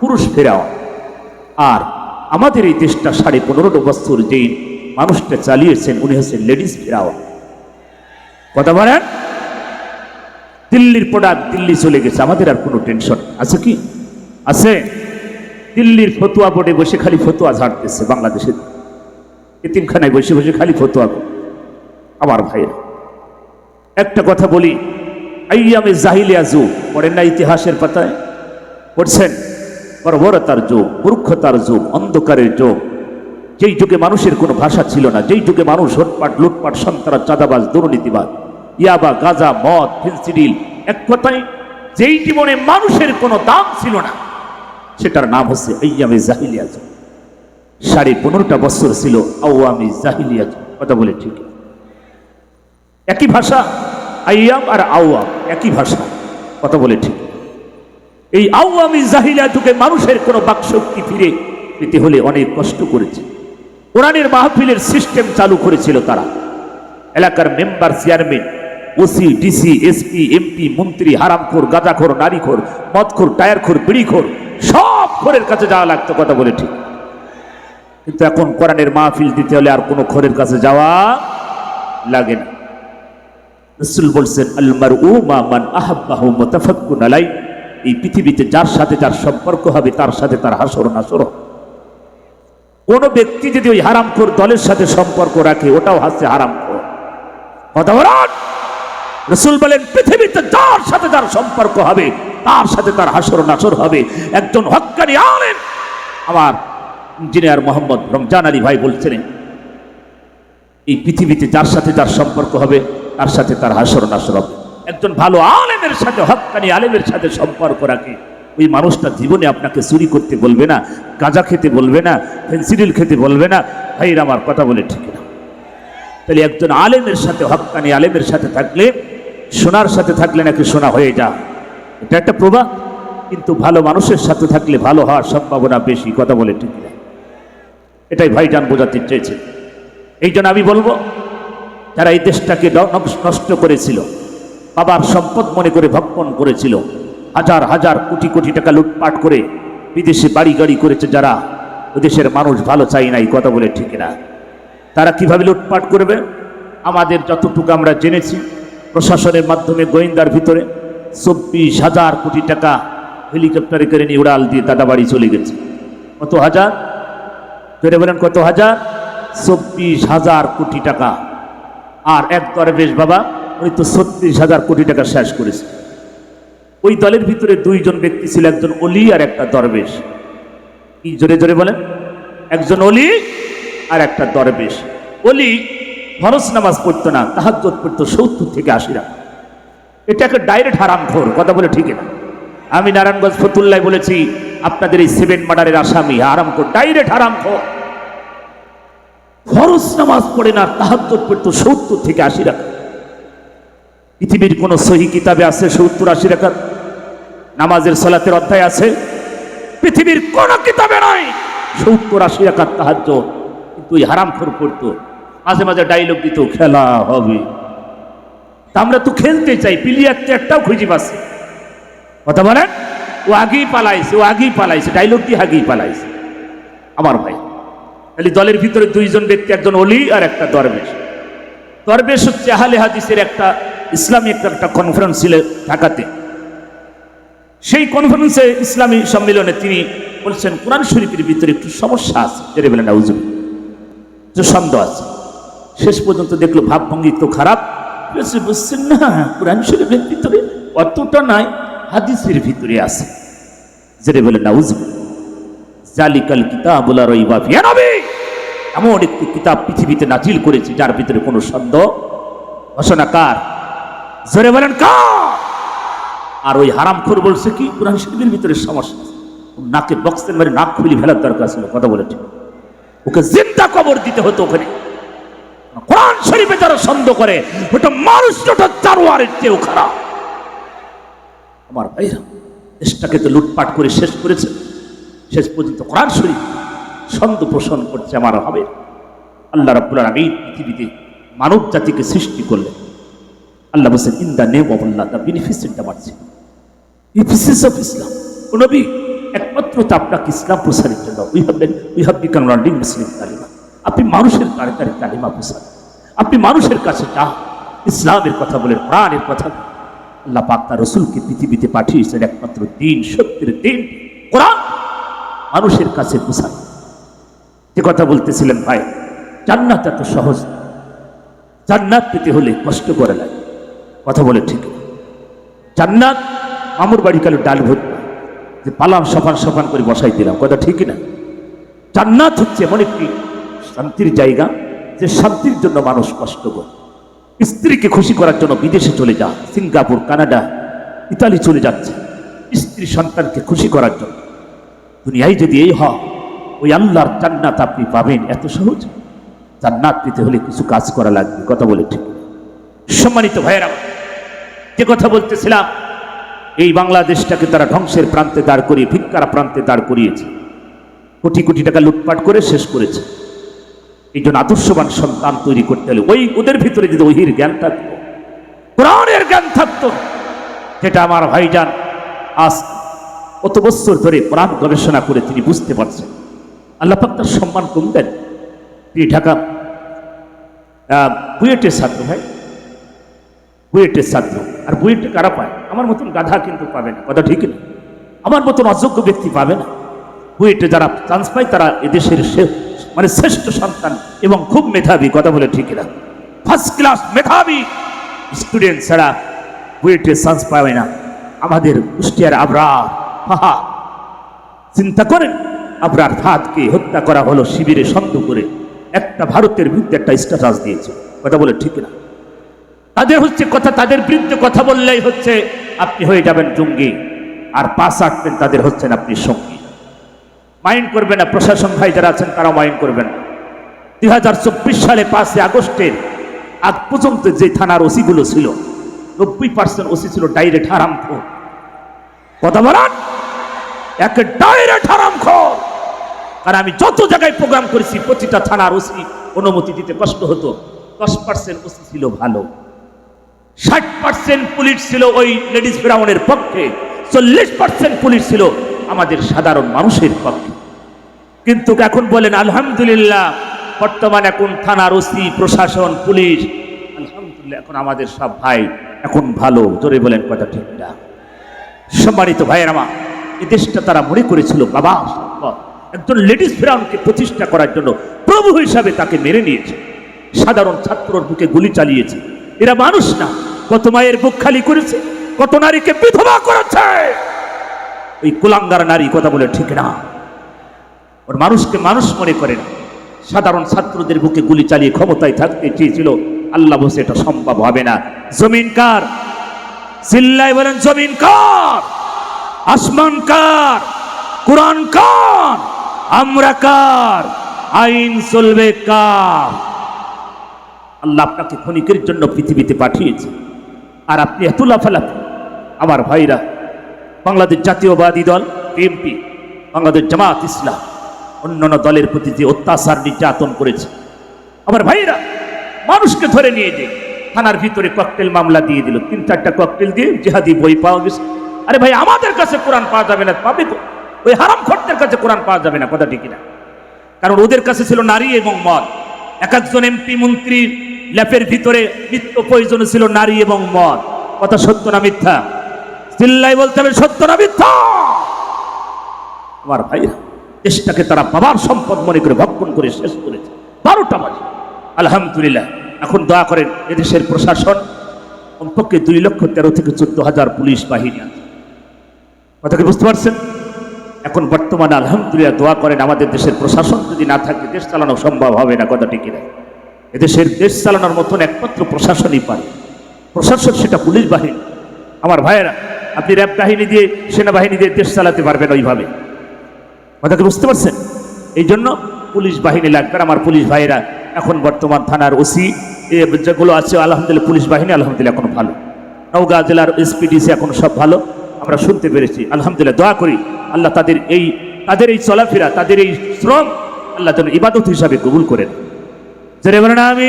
পুরুষ ফেরাও। আর আমাদের এই দেশটা সাড়ে পনেরোটা বছর যেই মানুষটা চালিয়েছেন, উনি হচ্ছেন লেডিস ফেরাওয়া কথা বলেন? দিল্লির প্রোডাক্ট দিল্লি চলে গেছে, আমাদের আর কোনো টেনশন আছে কি? আছে। দিল্লির ফতুয়া বোর্ডে বসে খালি ফতুয়া ঝাড়তেছে বাংলাদেশের। এতিমখানায় বসে বসে খালি ফতুয়া আমার ভাইয়ের, একটা কথা বলি। আইয়ামে জাহিলিয়া যুগ পড়েন না ইতিহাসের পাতায়? পড়ছেন? বর্বরতার যুগ মূর্খতার যুগ, অন্ধকারের যুগ। যেই যুগে মানুষের কোনো ভাষা ছিল না, যেই যুগে মানুষ হটপাট লুটপাট, সন্ত্রাস, চাঁদাবাজ দুর্নীতিবাদ ইয়াবা, গাজা, মদ, ফেন্সিডিল, এক কথায় যেই জীবনে মানুষের কোনো দাম ছিল না, সেটার নাম হচ্ছে আইয়ামে জাহিলিয়া যুগ। সাড়ে পনেরোটা বছর ছিল আওয়ামী জাহিলিয়া যুগ। কথা বলে ঠিক। একই ভাষা, আইয়াম আর আওয়াম একই ভাষা। কথা বলে ঠিক। এই আওয়ামী জাহিলা যুগে মানুষের কোনো বাকশক্তি ফিরে পেতে হলে অনেক কষ্ট করেছে। কোরআনের মাহফিলের সিস্টেম চালু করেছিল তারা। এলাকার member, chairman OC DC SP MP মন্ত্রী, হারামখোর, গাঁজাখোর, নারীখোর, মদখোর, টায়ারখোর, বিড়িখোর, সব খোরের কাছে যাওয়া লাগতো কথা বলে ঠিক। কিন্তু এখন কোরআনের মাহফিল দিতে হলে আর কোনো খোরের কাছে যাওয়া লাগে না। রসুল বলছেন আলমার ও মা মান আহাব্বাহু মুতাফাক্কুন আলাই এই পৃথিবীতে যার সাথে যার সম্পর্ক হবে, তার সাথে তার হাসর নাসর। কোন ব্যক্তি যদি ওই হারামখোর দলের সাথে সম্পর্ক রাখে, ওটাও হাসছে হারামখোর। কথা রসুল বলেন, পৃথিবীতে যার সাথে যার সম্পর্ক হবে, তার সাথে তার হাসর নাসর হবে। একজন হক্কানি আলেন আমার ইঞ্জিনিয়ার মোহাম্মদ রমজান আলী ভাই বলছিলেন, এই পৃথিবীতে যার সাথে যার সম্পর্ক হবে, তার সাথে তার হাসর নাসর হবে। একজন ভালো আলেমের সাথে হক্কানি আলেমের সাথে সম্পর্ক রাখে। ওই মানুষটা জীবনে আপনাকে চুরি করতে বলবে না, গাঁজা খেতে বলবে না ফেন্সিডিল খেতে বলবে না। ভাইর আমার কথা বলে ঠিক না। তাহলে একজন আলেমের সাথে হক্কানি আলেমের সাথে থাকলে, সোনার সাথে থাকলে নাকি সোনা হয়ে যা এটা একটা প্রবাদ। কিন্তু ভালো মানুষের সাথে থাকলে ভালো হওয়ার সম্ভাবনা বেশি, কথা বলে ঠিক না। এটাই ভাইজান বোঝাতে চেয়েছে। এই জন্য আমি বলব, যারা এই দেশটাকে নষ্ট করেছিল বাবার সম্পদ মনে করে ভক্ষণ করেছিল। হাজার হাজার কোটি কোটি টাকা লুটপাট করে বিদেশে বাড়ি গাড়ি করেছে যারা। দেশের মানুষ ভালো চাই নাই, কথা বলে ঠিক না। তারা কীভাবে লুটপাট করবে? আমাদের যতটুকু আমরা জেনেছি, প্রশাসনের মাধ্যমে গোয়েন্দার ভিতরে চব্বিশ হাজার কোটি টাকা হেলিকপ্টারে করে নিয়ে উড়াল দিয়ে দাদা বাড়ি চলে গেছে। কত হাজার? ধরে বলেন কত হাজার? চব্বিশ হাজার কোটি টাকা। আর এক দরবেশ বাবা উনি তো ছত্রিশ হাজার কোটি টাকা শেষ করেছে। ওই দলের ভিতরে দুইজন ব্যক্তি ছিল একজন অলি আর একটা দরবেশ। কি জোরে জোরে বলেন? একজন অলি আর একটা দরবেশ। অলি ফরস নামাজ পড়তো না তাহাজ্জত পড়তো সত্তর থেকে আশি এটা একটা ডাইরেক্ট হারাম খোর কথা বলে ঠিক না। আমি নারায়ণগঞ্জ ফতুল্লাহ বলেছি, আপনাদের এই সেভেন মার্ডারের আসামি, হারাম খোর ডাইরেক্ট হারাম খোর ফরজ নামাজ পড়ে না তাহাজ্জত পড়তো সত্তর থেকে আশি রাখা পৃথিবীর কোন সহি কিতাবে আছে, সত্তর আশি রাখা নামাজের সলাতের অধ্যায় আছে। পৃথিবীর কোন কিতাবে নয় সত্তর আশি রাখা তাহাজ্জ কিন্তু ওই হারাম খোর পড়তো। মাঝে মাঝে ডাইলগ দিত, খেলা হবে। তা আমরা তো খেলতে চাই, প্লেয়ার তো একটাও খুঁজে পাচ্ছি কথা বলেন? ও আগেই পালাইছে, ও আগেই পালাইছে ডাইলগ দিয়ে আগেই পালাইছে। আমার ভাই তাহলে দলের ভিতরে দুইজন ব্যক্তি, একজন অলি আর একটা দরবেশ। দরবেশ হচ্ছে আহলে হাদিসের একটা ইসলামী একটা কনফারেন্স ছিল ঢাকাতে। সেই কনফারেন্সে ইসলামী সম্মেলনে তিনি বলছেন, কোরআন শরীফের ভিতরে একটু সমস্যা আছে। যেটা বলেন নাউজুব যে সন্দেহ আছে। শেষ পর্যন্ত দেখল ভাবভঙ্গি তো খারাপ। বুঝছেন না, কোরআন শরীফের ভিতরে অতটা নাই, হাদিসের ভিতরে আছে। যেটা বলে নাউজুব জালিকাল রইবা ফিয়া নবী! এমন একটি কিতাব পৃথিবীতে নাজিল করেছে, যার ভিতরে কোনো সন্দেহ? ঘোষণা কার? জোরে বলেন, কার? আর ওই হারামখোর বলছে কি? কোরআন শরীফের ভিতরে সমস্যা। নাকে বক্সের মারে নাক খুলি ফেলার দরকার ছিল, কথা বলে ঠিক ওকে জিন্দা কবর দিতে হতো ওখানে। কোরআন শরীফে যারা সন্দেহ করে, ওটা মানুষটা জানোয়ারের চেয়েও খারাপ। আমার ভাইরা, দেশটাকে তো লুটপাট করে শেষ করেছে। শেষ পর্যন্ত কোরআন শরীফ ছন্দ পোষণ করছে আমার হবে আল্লাহ রাব্বুল আলামিন পৃথিবীতে মানব জাতিকে সৃষ্টি করলেন। আল্লাহ বলছেন in the name of Allah the beneficent আমার বেনিফিসেস অফ ইসলাম নবী, একমাত্র তো আপনাকে ইসলাম প্রসারের জন্য। We have we have become learning Muslim কালিমা। আপনি মানুষের কারে কারে কালিমা প্রসার। আপনি মানুষের কাছে যা, ইসলামের কথা বলেন প্রাণের কথা আল্লাহ পাক তার রসুলকে পৃথিবীতে পাঠিয়েছেন একমাত্র দিন, সত্যের দিন, কোরআন। মানুষের কাছে প্রসার। যে কথা বলতেছিলেন ভাই, জান্নাত এত সহজ জান্নাত পেতে হলে কষ্ট করে লাগে। কথা বলে ঠিক। জান্নাত মামুর বাড়ি কালো ডাল ভোট যে পালাম সফান সফান করে বসাই দিলাম। কথা ঠিক না? জান্নাত হচ্ছে এমন একটি শান্তির জায়গা যে শান্তির জন্য মানুষ কষ্ট করে। স্ত্রীকে খুশি করার জন্য বিদেশে চলে যা সিঙ্গাপুর, কানাডা, ইতালি চলে যাচ্ছে। স্ত্রী সন্তানকে খুশি করার জন্য। দুনিয়ায় যদি এই হয়, ওই আল্লাহর জান্নাত আপনি পাবেন এত সহজ? জান্নাত পেতে হলে কিছু কাজ করা লাগবে। কথা বলে ঠিক। সম্মানিত ভাইয়েরা যে কথা বলতেছিলাম, এই বাংলাদেশটাকে তারা ধ্বংসের প্রান্তে দাঁড় করিয়ে, ভিক্ষার প্রান্তে দাঁড় করিয়েছে। কোটি কোটি টাকা লুটপাট করে শেষ করেছে। এই জন্য আদর্শবান সন্তান তৈরি করতে হলে ওই ওদের ভিতরে যদি ওহির জ্ঞান থাকতো, কোরআনের জ্ঞান থাকতো, যেটা আমার ভাইজান আজ কত বছর ধরে কোরআন গবেষণা করে তিনি বুঝতে পারছেন। আল্লাহ পাক তার সম্মান কম দেন। তিনি ঢাকা বুয়েটের ছাত্র ভাই বুয়েটের ছাত্র আর বুয়েটে কারা পায়? আমার মতন গাধা কিন্তু পাবে না। কথা ঠিক না? আমার মতন অযোগ্য ব্যক্তি পাবে না। বুয়েটে যারা চান্স পায়, তারা এদেশের মানে শ্রেষ্ঠ সন্তান এবং খুব মেধাবী, কথা বলে ঠিক না। ফার্স্ট ক্লাস মেধাবী স্টুডেন্ট ছাড়া বুয়েটে চান্স পাবে না। আমাদের কুষ্টিয়ার আবরার, হাহা। চিন্তা করেন, আবরার ফাদকে হত্যা করা হলো শিবিরে সন্দেহ করে। একটা ভারতের বিরুদ্ধে একটা স্ট্যাটাস দিয়েছে। কথা বলে ঠিক না? তাদের হচ্ছে কথা, তাদের বিরুদ্ধে কথা বললেই হচ্ছে আপনি হয়ে যাবেন জঙ্গি। আর পাশ আটবেন তাদের হচ্ছেন আপনি সঙ্গী। মাইন্ড করবেন না, প্রশাসন ভাই যারা আছেন তারা মাইন্ড করবেন দুই হাজার চব্বিশ সালে পাঁচই আগস্টের আগ পর্যন্ত যে থানার ওসিগুলো ছিল, নব্বই পার্সেন্ট ওসি ছিল ডাইরেক্ট হারাম কথা বলান এক ডাইরেক্ট হারাম আর আমি যত জায়গায় প্রোগ্রাম করেছি, প্রতিটা থানার ওসি অনুমতি দিতে কষ্ট হতো। দশ পার্সেন্ট ওসি ছিল ভালো। ষাট পার্সেন্ট পুলিশ ছিল ওই লেডিস ব্রাউনের পক্ষে, চল্লিশ পার্সেন্ট পুলিশ ছিল আমাদের সাধারণ মানুষের পক্ষে। কিন্তু এখন বলেন, আলহামদুলিল্লাহ, বর্তমান এখন থানার ওসি, প্রশাসন, পুলিশ, আলহামদুলিল্লাহ, এখন আমাদের সব ভাই এখন ভালো। জোরে বলেন কথা ঠিক না। সম্মানিত ভাইয়ের আমার, এই দেশটা তারা মনে করেছিল বাবা একজন লেডিস ফেরাউনকে প্রতিষ্ঠা করার জন্য প্রভু হিসাবে তাকে মেনে নিয়েছে। সাধারণ ছাত্রর বুকে গুলি চালিয়েছে। এরা মানুষ না। কত মায়ের বুক খালি করেছে, কত নারীকে বিধবা করেছে। ওই কুলাঙ্গার নারী কথা বলে ঠিক না। ওর মানুষকে মানুষ মনে করে না। সাধারণ ছাত্রদের বুকে গুলি চালিয়ে ক্ষমতায় থাকতে চেয়েছিল আল্লাহ বসে এটা সম্ভব হবে না। জমিন কার? চিল্লায় বলেন, জমিন কার? আসমান কার? কোরআন কার? আমরা কার? আইন চলবে কার? আল্লাহ আপনাকে ক্ষণিকের জন্য পৃথিবীতে পাঠিয়েছে। আর আপনি এত লাফালাফি আমার ভাইরা, বাংলাদেশ জাতীয়বাদী দল বিএনপি বাংলাদেশ জামাত ইসলাম, অন্যান্য দলের প্রতি যে অত্যাচার নির্যাতন করেছে, আমার ভাইরা, মানুষকে ধরে নিয়ে যে থানার ভিতরে ককটেল মামলা দিয়ে দিল। তিন, চারটা ককটেল দিয়ে জেহাদি বই পাওয়া গেছে। আরে ভাই, আমাদের কাছে কোরআন পাওয়া যাবে না, পাবে তো ওই হারাম খট্টের কাছে কোরআন পাওয়া যাবে না, কথা ঠিকই না কারণ ওদের কাছে ছিল নারী এবং মদ। এক একজন এমপি, মন্ত্রীর ল্যাপের ভিতরে নিত্য প্রয়োজন ছিল নারী এবং মদ। কথা সত্য না মিথ্যা? চিল্লাই বলতে হবে সত্য না মিথ্যা। আমার ভাই, দেশটাকে তারা বাবার সম্পদ মনে করে ভক্ষণ করে শেষ করেছে। বারোটা বাজে। আলহামদুলিল্লাহ, এখন দয়া করেন এদেশের প্রশাসন। কমপক্ষে দুই লক্ষ তেরো থেকে চোদ্দ হাজার পুলিশ বাহিনী আছে। কথা কি বুঝতে পারছেন? এখন বর্তমানে আলহামদুলিল্লাহ দোয়া করেন আমাদের দেশের প্রশাসন, যদি না থাকে দেশ চালানো সম্ভব হবে না, কথা ঠিকই না এদেশের দেশ চালানোর মতন একমাত্র প্রশাসনই পারে। প্রশাসন সেটা পুলিশ বাহিনী। আমার ভাইয়েরা, আপনি র্যাব বাহিনী দিয়ে, সেনাবাহিনী দিয়ে দেশ চালাতে পারবেন ওইভাবে। কথা কি বুঝতে পারছেন? এই জন্য পুলিশ বাহিনী লাগবে আমার পুলিশ ভাইয়েরা। এখন বর্তমান থানার ওসি যেগুলো আছে, আলহামদুলিল্লাহ পুলিশ বাহিনী, আলহামদুলিল্লাহ এখন ভালো। নওগাঁ জেলার এসপিডিসি এখন সব ভালো। আমরা শুনতে পেরেছি। আলহামদুলিল্লাহ, দোয়া করি আল্লাহ তাদের এই তাদের এই চলাফেরা, তাদের এই শ্রম আল্লাহ যেন ইবাদত হিসাবে কবুল করেন জেরে বলেন আমি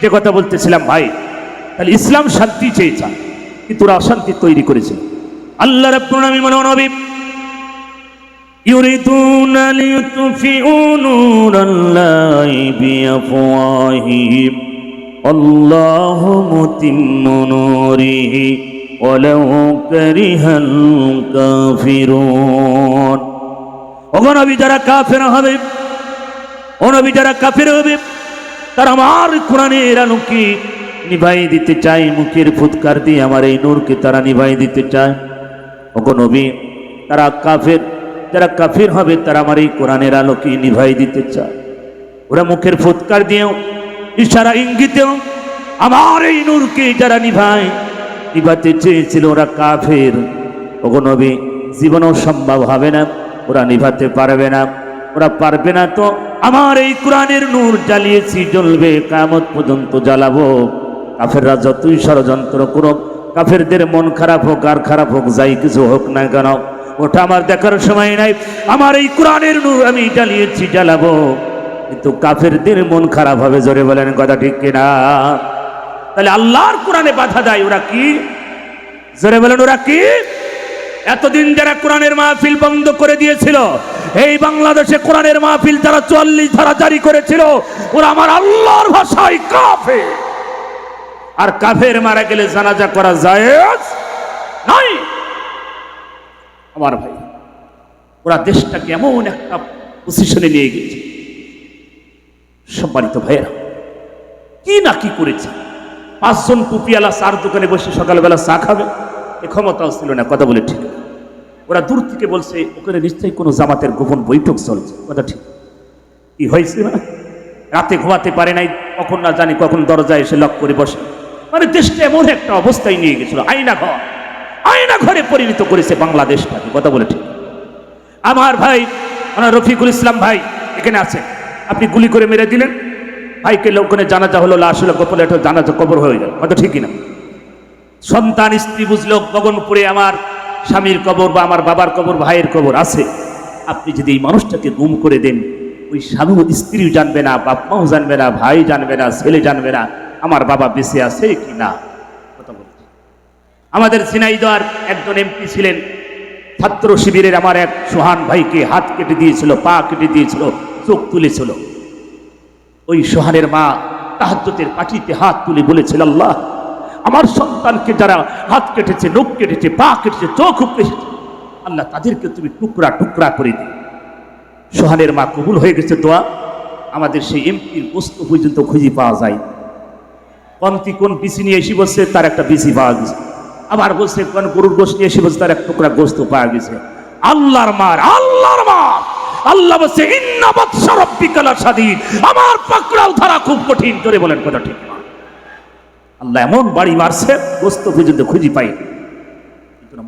যে কথা বলতেছিলাম ভাই তাহলে ইসলাম শান্তি চেয়েছে কিন্তু ওরা অশান্তি তৈরি করেছে আল্লাহ রব্বুল আলামিন মনে নবী يريدون ليطفئوا نور الله بأفواههم الله متم نوره ولو كره الكافرون অগণবী যারা কাফের হবে অনবী যারা কাফের হবে তারা আমার কোরআনের আলোকে নিভাই দিতে চায় মুখের ফুৎকার দিয়ে আমার এই নূরকে তারা নিভাই দিতে চায়। অগণবী তারা কাফের, যারা কাফির হবে, তারা আমার এই কোরআনের আলোকে নিভাই দিতে চায়। ওরা মুখের ফুৎকার দিয়েও, ইশারা ইঙ্গিতেও আমার এই নূরকে যারা নিভায়, নিভাতে চেয়েছিল ওরা কাফের। অগণবী জীবনও সম্ভব হবে না, ওরা নিভাতে পারবে না, ওরা পারবে না তো, আমার এই কোরআনের নূর জ্বালিয়েছি, জ্বলবে, কামত পর্যন্ত জ্বালাবো। কাফেররা যতই ষড়যন্ত্র করুক, কাফেরদের মন খারাপ হোক, আর খারাপ হোক, যাই কিছু হোক না কেন, ওটা আমার দেখার সময় নাই। আমার এই কোরআনের নূর আমি জ্বালিয়েছি, জ্বালাবো। কিন্তু কাফেরদের মন খারাপ হবে, জোরে বলেন কথা ঠিক কিনা? তাহলে আল্লাহর কোরআনে বাধা দেয়, ওরা কি? জোরে বলেন, ওরা কি? এতদিন যারা কোরআনের মাহফিল বন্ধ করে দিয়েছিল, এই বাংলাদেশে কোরআনের মাহফিল যারা চুয়াল্লিশ ধারা জারি করেছিল, ওরা আমার আল্লাহর ভাষায় কাফে আর কাফের মারা গেলে জানাজা করা যায় নাই। আমার ভাই, ওরা দেশটাকে এমন একটা পজিশনে নিয়ে গেছে। সম্মানিত ভাইয়েরা, কি না কি করেছে? পাঁচজন টুপিওয়ালা চার দোকানে বসে সকালবেলা চা খাবে? এ ক্ষমতাও ছিল না, কথা বলে ঠিক। ওরা দূর থেকে বলছে, ওখানে নিশ্চয়ই কোনো জামাতের গোপন বৈঠক চলছে। কথা ঠিক। কি হয়েছে? না রাতে ঘুমাতে পারে নাই, কখন না জানি কখন দরজায় এসে লক করে বসে। মানে দেশটা এমন একটা অবস্থায় নিয়ে গেছিল আয়না ঘর আয়না ঘরে পরিণত করেছে বাংলাদেশটাকে, কথা বলে ঠিক। আমার ভাই ওনার রফিকুল ইসলাম ভাই, এখানে আছে। আপনি গুলি করে মেরে দিলেন। ভাইকে লোকনে জানাজা হলো, লাশ হলো একটা জানাজা কবর হয়ে গেল। কথা ঠিকই না। সন্তান, স্ত্রী বুঝলো, গগনপুরে আমার স্বামীর কবর বা আমার বাবার কবর, ভাইয়ের কবর আছে। আপনি যদি এই মানুষটাকে গুম করে দেন, ওই স্বামী স্ত্রীও জানবে না বাপ মাও জানবে না, ভাই জানবে না, ছেলে জানবে না। আমার বাবা বেঁচে আছে কি না কথা বলছি আমাদের ঝিনাইদর একজন এমপি ছিলেন। ছাত্র শিবিরের আমার এক সোহান ভাইকে হাত কেটে দিয়েছিল, পা কেটে দিয়েছিল, চোখ তুলেছিল। ওই সোহানের মা তাহাজ্জতের পাটিতে হাত তুলে বলেছিল, আল্লাহ, আমার সন্তানকে যারা হাত কেটেছে, নখ কেটেছে, পা কেটেছে, চোখ কেটেছে আল্লাহ তাদেরকে তুমি টুকরা টুকরা করে দিও। সোহানের মা কবুল হয়ে গেছে দোয়া। আমাদের সেই এমপির বস্তু পর্যন্ত খুঁজে পাওয়া যায়। কন্তি কোন বিসি নিয়ে এসে বসছে তার একটা বিসি পাওয়া গেছে। আবার বলছে, কোন গরুর গোষ্ঠ নিয়ে এসে বসছে তার এক টুকরা গোস্ত পাওয়া গেছে। আল্লাহর মার আল্লাহর মার! আল্লাহ বলছে, ইন্না বাদশা স্বাধীন আমার পাকড়াও ধরা খুব কঠিন, জোরে বলেন কথা ঠিক। আল্লাহ এমন বাড়ি মারছে গোস্ত পর্যন্ত খুঁজি পাই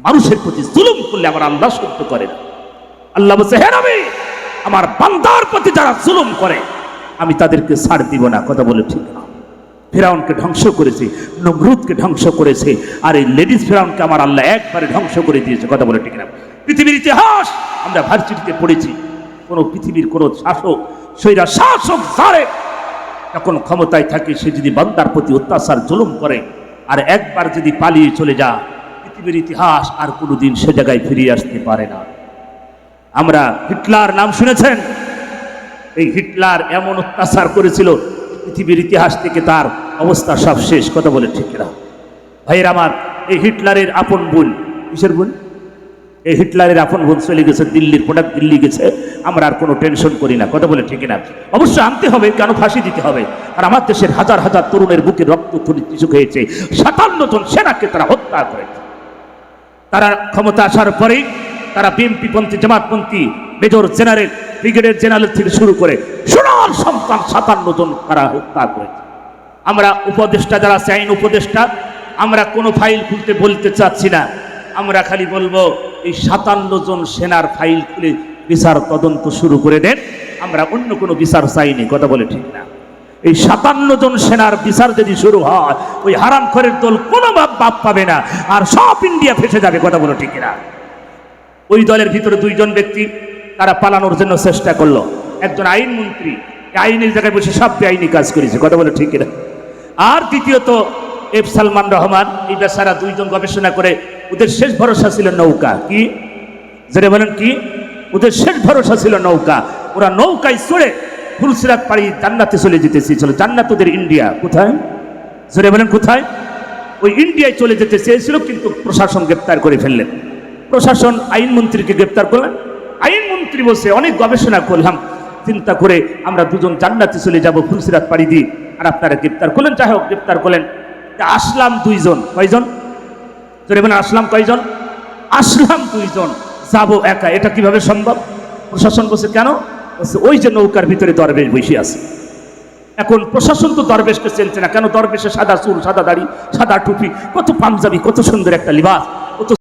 মানুষের প্রতি জুলুম করলে আমার আল্লাহ সত্য করে আল্লাহ বলছে, হে নবী, আমার বান্দার প্রতি যারা জুলুম করে, আমি তাদেরকে ছাড় দিব না। কথা বলে ঠিক না। ফেরাউনকে ধ্বংস করেছে, নমরুদকে ধ্বংস করেছে, আর এই লেডিস ফেরাউনকে আমার আল্লাহ একবারে ধ্বংস করে দিয়েছে। কথা বলে ঠিক না। পৃথিবীর ইতিহাস, আমরা ভার্সিটিতে পড়েছি, কোন পৃথিবীর কোন শাসক, সৈরা শাসক সারে যখন ক্ষমতায় থাকে, সে যদি বান্দার প্রতি অত্যাচার, জুলুম করে, আর একবার যদি পালিয়ে চলে যা পৃথিবীর ইতিহাস আর কোনোদিন সে জায়গায় ফিরিয়ে আসতে পারে না। আমরা হিটলার নাম শুনেছেন? এই হিটলার এমন অত্যাচার করেছিল, পৃথিবীর ইতিহাস থেকে তার অবস্থা সব শেষ, কথা বলে ঠিক না ভাইয়ের আমার, এই হিটলারের আপন বোন, কিসের বোন? এই হিটলারের আপন বোন চলে গেছে দিল্লির প্রোডাক্ট দিল্লি গেছে, আমরা আর কোনো টেনশন করি না, কথা বলে ঠিক না অবশ্যই আনতে হবে, কেন ফাঁসি দিতে হবে? আর আমার দেশের হাজার হাজার তরুণের বুকে রক্ত কিছু হয়েছে সাতান্ন জন সেনাকে তারা হত্যা করেছে। তারা ক্ষমতা আসার পরেই তারা বিএনপি পন্থী জামাতপন্থী মেজর জেনারেল, ব্রিগেডিয়ার জেনারেল থেকে শুরু করে সোনার সন্তান সাতান্ন জন তারা হত্যা করেছে। আমরা উপদেষ্টা যারা আছে আইন উপদেষ্টা, আমরা কোনো ফাইল খুলতে বলতে চাচ্ছি না। আমরা খালি বলব, এই সাতান্ন জন সেনার ফাইল খুলে বিচার তদন্ত শুরু করে দেন। আমরা অন্য কোনো বিচার চাইনি, কথা বলে ঠিক না। এই সাতান্ন জন সেনার বিচার যদি শুরু হয়, ওই হারাম খরের দল কোনো বাপ পাবে না, আর সব ইন্ডিয়া ফেসে যাবে, কথা বলো ঠিক না। ওই দলের ভিতরে দুইজন ব্যক্তি, তারা পালানোর জন্য চেষ্টা করল। একজন আইনমন্ত্রী আইনের জায়গায় বসে সব আইনি কাজ করেছে, কথা বলে ঠিক না। আর দ্বিতীয়ত, এফ সালমান রহমান, এই বেচারা দুইজন গবেষণা করে ওদের শেষ ভরসা ছিল নৌকা। কি? যেটা বলেন কি? ওদের শেষ ভরসা ছিল নৌকা। ওরা নৌকায় চড়ে ফুলসিরাত পাড়ি জান্নাতে চলে যেতে চেয়েছিল জান্নাত ওদের ইন্ডিয়া। কোথায়? জোরে বলেন কোথায়? ওই ইন্ডিয়ায় চলে যেতে চেয়েছিল, কিন্তু প্রশাসন গ্রেপ্তার করে ফেললেন। প্রশাসন আইনমন্ত্রীকে গ্রেপ্তার করলেন। আইনমন্ত্রী বসে অনেক গবেষণা করলাম। চিন্তা করে আমরা দুজন জান্নাতে চলে যাব, ফুলসিরাত পাড়ি দিয়ে। আর আপনারা গ্রেপ্তার করলেন, যাই হোক, গ্রেপ্তার করলেন। আসলাম দুইজন। কয়জন? আসলাম কয়জন? আসলাম দুইজন। যাব একা, এটা কীভাবে সম্ভব? প্রশাসন বসে কেন? বলছে, ওই যে নৌকার ভিতরে দরবেশ বসে আছে। এখন প্রশাসন তো দরবেশকে চেনছে না। কেন দরবেশে সাদা চুল, সাদা দাড়ি, সাদা টুপি? কত পাঞ্জাবি, কত সুন্দর একটা লিবাস